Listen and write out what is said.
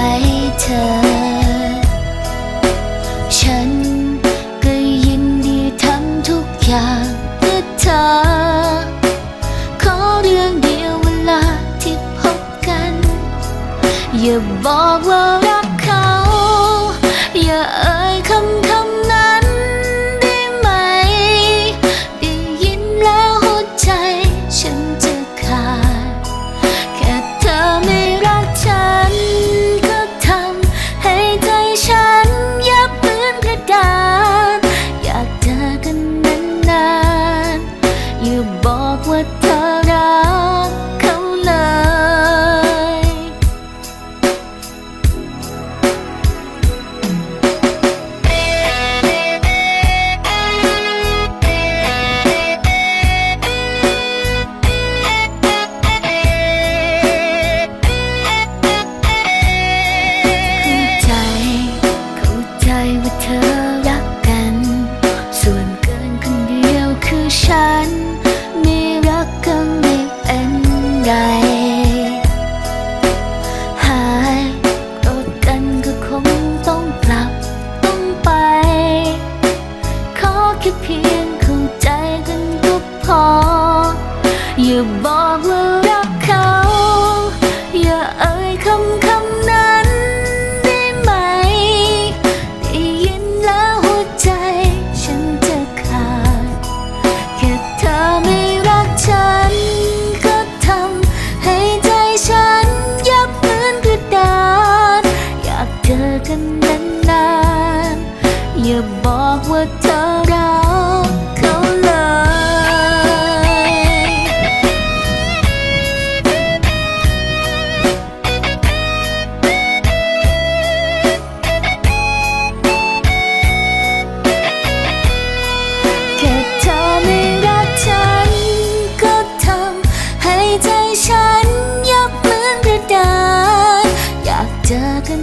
อ ฉันก็ยินดีทำทุกอย่างเพื่อเธอ ขอเรื่องเดียวเวลาที่พบกัน อย่าบอกว่ารัก รักเขาเลยเข้าใจ เข้าใจว่าเธอรักกัน ส่วนเกินคนเดียวคือฉัน ค่เพียงเข้าใจกันก็พอ อย่าบอกว่ารักเขา อย่าเอ่ยคำคำนั้นได้ไหม ได้ยินแล้วหัวใจฉันจะขาด แค่เธอไม่รักฉัน ก็ทำให้ใจฉันยับเหมือนกระดาษอยากเจอกันนาน อย่าบอกว่าเธอรักเขาเลย แค่เธอไม่รักฉัน ก็ทำให้ใจฉันยับเหมือนกระดาษอยากเจอกัน